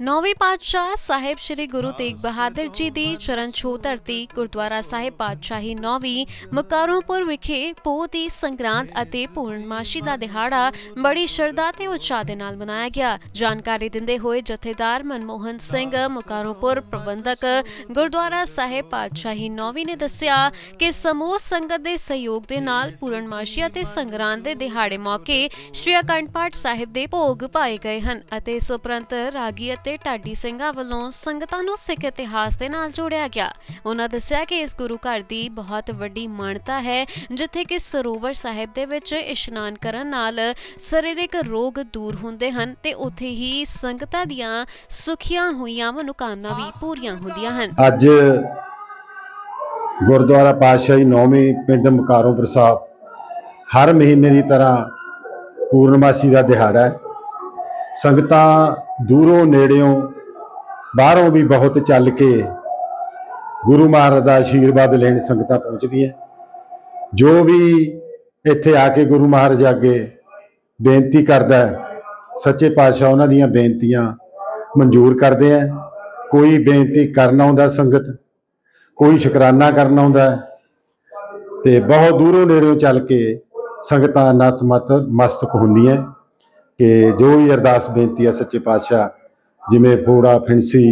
ਨੌਵੇਂ ਪਾਤਸ਼ਾਹ ਸਾਹਿਬ ਸ੍ਰੀ ਗੁਰੂ ਤੇਗ ਬਹਾਦਰ ਜੀ ਦੀ ਚਰਨ ਛੋਹ ਧਰਤੀ ਗੁਰਦੁਆਰਾ ਸਾਹਿਬ ਪਾਤਸ਼ਾਹੀ ਨੌਵੀਂ ਮਕਾਰੋਂਪੁਰ ਵਿਖੇ ਪੋਹ ਦੀ ਸੰਗਰਾਂਦ ਅਤੇ ਪੂਰਨਮਾਸ਼ੀ ਦਾ ਦਿਹਾੜਾ ਬੜੀ ਸ਼ਰਧਾ ਤੇ ਉਤਸ਼ਾਹ ਦੇ ਨਾਲ ਮਨਾਇਆ ਗਿਆ। ਜਾਣਕਾਰੀ ਦਿੰਦੇ ਹੋਏ ਜਥੇਦਾਰ ਮਨਮੋਹਨ ਸਿੰਘ ਮਕਾਰੋਂਪੁਰ ਪ੍ਰਬੰਧਕ ਗੁਰਦੁਆਰਾ ਸਾਹਿਬ ਪਾਤਸ਼ਾਹੀ ਨੌਵੀਂ ਨੇ ਦੱਸਿਆ ਕਿ ਸਮੂਹ ਸੰਗਤ ਦੇ ਸਹਿਯੋਗ ਦੇ ਨਾਲ ਪੂਰਨਮਾਸ਼ੀ ਅਤੇ ਸੰਗਰਾਂਦ ਦੇ ਦਿਹਾੜੇ ਮੌਕੇ ਸ਼੍ਰੀ ਅਖੰਡ ਪਾਠ ਸਾਹਿਬ ਦੇ ਭੋਗ ਪਾਏ ਗਏ ਹਨ ਅਤੇ ਇਸ ਉਪਰੰਤ ਰਾਗੀ ਅਤੇ ਢਾਡੀ ਸਿੰਘਾਂ ਵੱਲੋਂ ਸੰਗਤਾਂ ਨੂੰ ਸਿੱਖ ਇਤਿਹਾਸ ਦੇ ਨਾਲ ਜੋੜਿਆ ਗਿਆ। ਉਹਨਾਂ ਦੱਸਿਆ ਕਿ ਇਸ ਗੁਰੂ ਘਰ ਦੀ ਬਹੁਤ ਵੱਡੀ ਮਾਨਤਾ ਹੈ, ਜਿੱਥੇ ਕਿ ਸਰੋਵਰ ਸਾਹਿਬ ਦੇ ਵਿੱਚ ਇਸ਼ਨਾਨ ਕਰਨ ਨਾਲ ਸਰੀਰਕ ਰੋਗ ਦੂਰ ਹੁੰਦੇ ਹਨ ਤੇ ਉੱਥੇ ਹੀ ਸੰਗਤਾਂ ਦੀਆਂ ਸੁਖੀਆਂ ਹੋਈਆਂ ਮਨੋਕਾਮਨਾ ਵੀ ਪੂਰੀਆਂ ਹੁੰਦੀਆਂ ਹਨ। ਅੱਜ ਗੁਰਦੁਆਰਾ ਪਾਤਸ਼ਾਹੀ ਨੌਵੀਂ ਪਿੰਡ ਮਕਾਰੋਂਪੁਰ ਸਾਹਿਬ ਹਰ ਮਹੀਨੇ ਦੀ ਤਰ੍ਹਾਂ ਪੂਰਨਮਾਸ਼ੀ ਦਾ ਦਿਹਾੜਾ ਹੈ। ਸੰਗਤਾਂ ਦੂਰੋਂ ਨੇੜਿਓਂ ਬਾਹਰੋਂ ਵੀ ਬਹੁਤ ਚੱਲ ਕੇ ਗੁਰੂ ਮਹਾਰਾਜ ਦਾ ਆਸ਼ੀਰਵਾਦ ਲੈਣ ਸੰਗਤਾਂ ਪਹੁੰਚਦੀਆਂ ਜੋ ਵੀ ਇੱਥੇ ਆ ਕੇ ਗੁਰੂ ਮਹਾਰਾਜ ਅੱਗੇ ਬੇਨਤੀ ਕਰਦਾ ਹੈ, ਸੱਚੇ ਪਾਤਸ਼ਾਹ ਉਹਨਾਂ ਦੀਆਂ ਬੇਨਤੀਆਂ ਮਨਜ਼ੂਰ ਕਰਦੇ ਆ ਕੋਈ ਬੇਨਤੀ ਕਰਨ ਆਉਂਦਾ ਸੰਗਤ, ਕੋਈ ਸ਼ੁਕਰਾਨਾ ਕਰਨ ਆਉਂਦਾ ਹੈ ਤੇ ਬਹੁਤ ਦੂਰੋਂ ਨੇੜਿਓਂ ਚੱਲ ਕੇ ਸੰਗਤਾਂ ਨਤਮਤ ਮਸਤਕ ਹੁੰਦੀਆਂ ਕਿ ਜੋ ਵੀ ਅਰਦਾਸ ਬੇਨਤੀ ਆ ਸੱਚੇ ਪਾਤਸ਼ਾਹ, ਜਿਵੇਂ ਫੋੜਾ ਫਿੰਸੀ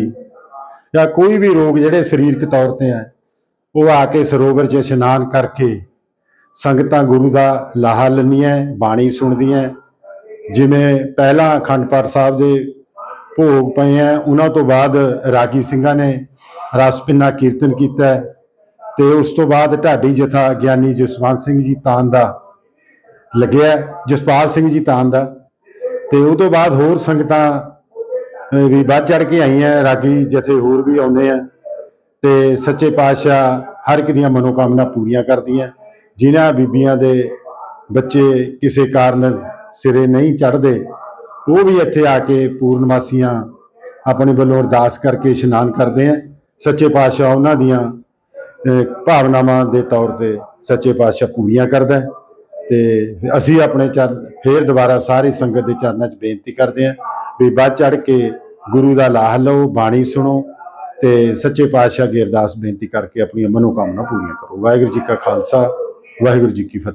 ਜਾਂ ਕੋਈ ਵੀ ਰੋਗ ਜਿਹੜੇ ਸਰੀਰਕ ਤੌਰ ਤੇ ਆ, ਉਹ ਆ ਕੇ ਸਰੋਵਰ 'ਚ ਇਸ਼ਨਾਨ ਕਰਕੇ ਸੰਗਤਾਂ ਗੁਰੂ ਦਾ ਲਾਹਾ ਲੈਂਦੀਆਂ ਬਾਣੀ ਸੁਣਦੀਆਂ। ਜਿਵੇਂ ਪਹਿਲਾਂ ਅਖੰਡ ਪਾਠ ਸਾਹਿਬ ਦੇ ਭੋਗ ਪਏ ਆ, ਉਹਨਾਂ ਤੋਂ ਬਾਅਦ ਰਾਗੀ ਸਿੰਘਾਂ ਨੇ ਰਸ ਪਿੰਨਾ ਕੀਰਤਨ ਕੀਤਾ। ਹੈ ਤੇ ਉਸ ਤੋਂ ਬਾਅਦ ਢਾਡੀ ਜਥਾ ਗਿਆਨੀ ਜਸਵੰਤ ਸਿੰਘ ਜੀ ਤਾਨ ਦਾ ਲੱਗਿਆ, ਜਸਪਾਲ ਸਿੰਘ ਜੀ ਤਾਨ ਦਾ। ਤੇ ਉਹ ਤੋਂ ਬਾਅਦ ਹੋਰ ਸੰਗਤਾਂ ਵੀ ਵੱਧ ਚੜ ਕੇ ਆਈਆਂ, ਰਾਗੀ ਜਥੇ ਹੋਰ ਵੀ ਆਉਂਦੇ ਆ। ਤੇ ਸੱਚੇ ਪਾਤਸ਼ਾਹ ਹਰ ਇੱਕ ਦੀਆਂ ਮਨੋਕਾਮਨਾ ਪੂਰੀਆਂ ਕਰਦੀਆਂ। ਜਿਨ੍ਹਾਂ ਬੀਬੀਆਂ ਦੇ ਬੱਚੇ ਕਿਸੇ ਕਾਰਨ ਸਿਰੇ ਨਹੀਂ ਚੜਦੇ ਉਹ ਵੀ ਇੱਥੇ ਆ ਕੇ ਪੂਰਨਮਾਸੀਆਂ ਆਪਣੇ ਵੱਲੋਂ ਅਰਦਾਸ ਕਰਕੇ ਇਸ਼ਨਾਨ ਕਰਦੇ ਆ। ਸੱਚੇ ਪਾਤਸ਼ਾਹ ਉਹਨਾਂ ਦੀਆਂ ਭਾਵਨਾਵਾਂ ਦੇ ਤੌਰ ਤੇ ਸੱਚੇ ਪਾਤਸ਼ਾਹ ਪੂਰੀਆਂ ਕਰਦਾ ਤੇ ਅਸੀਂ ਆਪਣੇ ਚਰਨ, ਫੇਰ ਦੁਬਾਰਾ ਸਾਰੀ ਸੰਗਤ ਦੇ ਚਰਨਾਂ 'ਚ ਬੇਨਤੀ ਕਰਦੇ ਹਾਂ ਵੀ ਵੱਧ ਚੜ ਕੇ ਗੁਰੂ ਦਾ ਲਾਹ ਲਓ, ਬਾਣੀ ਸੁਣੋ ਤੇ ਸੱਚੇ ਪਾਤਸ਼ਾਹ ਦੀ ਅਰਦਾਸ ਬੇਨਤੀ ਕਰਕੇ ਆਪਣੀਆਂ ਮਨੋਕਾਮਨਾ ਪੂਰੀਆਂ ਕਰੋ। ਵਾਹਿਗੁਰੂ ਜੀ ਕਾ ਖਾਲਸਾ, ਵਾਹਿਗੁਰੂ ਜੀ ਕੀ ਫਤਿਹ।